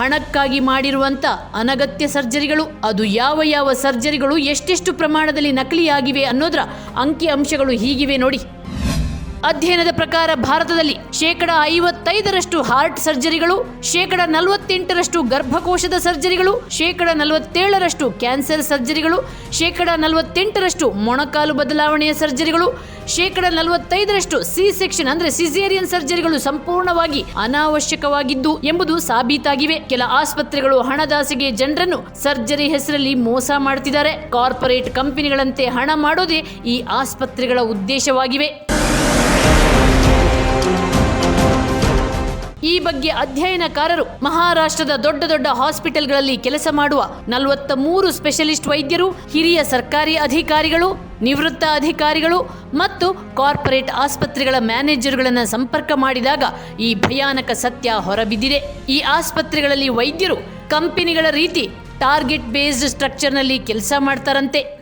ಹಣಕ್ಕಾಗಿ ಮಾಡಿರುವಂತ ಅನಗತ್ಯ ಸರ್ಜರಿಗಳು, ಅದು ಯಾವ ಯಾವ ಸರ್ಜರಿಗಳು ಎಷ್ಟೆಷ್ಟು ಪ್ರಮಾಣದಲ್ಲಿ ನಕಲಿಯಾಗಿವೆ ಅನ್ನೋದರ ಅಂಕಿ ಅಂಶಗಳು ಹೀಗಿವೆ ನೋಡಿ. ಅಧ್ಯಯನದ ಪ್ರಕಾರ ಭಾರತದಲ್ಲಿ ಶೇಕಡ ಐವತ್ತೈದರಷ್ಟು ಹಾರ್ಟ್ ಸರ್ಜರಿಗಳು, ಶೇಕಡ ನಲವತ್ತೆಂಟರಷ್ಟು ಗರ್ಭಕೋಶದ ಸರ್ಜರಿಗಳು, ಶೇಕಡ ನಲವತ್ತೇಳರಷ್ಟು ಕ್ಯಾನ್ಸರ್ ಸರ್ಜರಿಗಳು, ಶೇಕಡ ನಲವತ್ತೆಂಟರಷ್ಟು ಮೊಣಕಾಲು ಬದಲಾವಣೆಯ ಸರ್ಜರಿಗಳು, ಶೇಕಡ ನಲವತ್ತೈದರಷ್ಟು ಸಿ ಸೆಕ್ಷನ್ ಅಂದ್ರೆ ಸಿಸೇರಿಯನ್ ಸರ್ಜರಿಗಳು ಸಂಪೂರ್ಣವಾಗಿ ಅನಾವಶ್ಯಕವಾಗಿದ್ದು ಎಂಬುದು ಸಾಬೀತಾಗಿವೆ. ಕೆಲ ಆಸ್ಪತ್ರೆಗಳು ಹಣದಾಸೆಗೆ ಜನರನ್ನು ಸರ್ಜರಿ ಹೆಸರಲ್ಲಿ ಮೋಸ ಮಾಡುತ್ತಿದ್ದಾರೆ ಕಾರ್ಪೊರೇಟ್ ಕಂಪನಿಗಳಂತೆ ಹಣ ಮಾಡೋದೇ ಈ ಆಸ್ಪತ್ರೆಗಳ ಉದ್ದೇಶವಾಗಿವೆ. ಈ ಬಗ್ಗೆ ಅಧ್ಯಯನಕಾರರು ಮಹಾರಾಷ್ಟ್ರದ ದೊಡ್ಡ ದೊಡ್ಡ ಹಾಸ್ಪಿಟಲ್ಗಳಲ್ಲಿ ಕೆಲಸ ಮಾಡುವ ನಲವತ್ತ ಮೂರು ಸ್ಪೆಷಲಿಸ್ಟ್ ವೈದ್ಯರು, ಹಿರಿಯ ಸರ್ಕಾರಿ ಅಧಿಕಾರಿಗಳು, ನಿವೃತ್ತ ಅಧಿಕಾರಿಗಳು ಮತ್ತು ಕಾರ್ಪೊರೇಟ್ ಆಸ್ಪತ್ರೆಗಳ ಮ್ಯಾನೇಜರ್ಗಳನ್ನು ಸಂಪರ್ಕ ಮಾಡಿದಾಗ ಈ ಭಯಾನಕ ಸತ್ಯ ಹೊರಬಿದ್ದಿದೆ. ಈ ಆಸ್ಪತ್ರೆಗಳಲ್ಲಿ ವೈದ್ಯರು ಕಂಪನಿಗಳ ರೀತಿ ಟಾರ್ಗೆಟ್ ಬೇಸ್ಡ್ ಸ್ಟ್ರಕ್ಚರ್ನಲ್ಲಿ ಕೆಲಸ ಮಾಡ್ತಾರಂತೆ.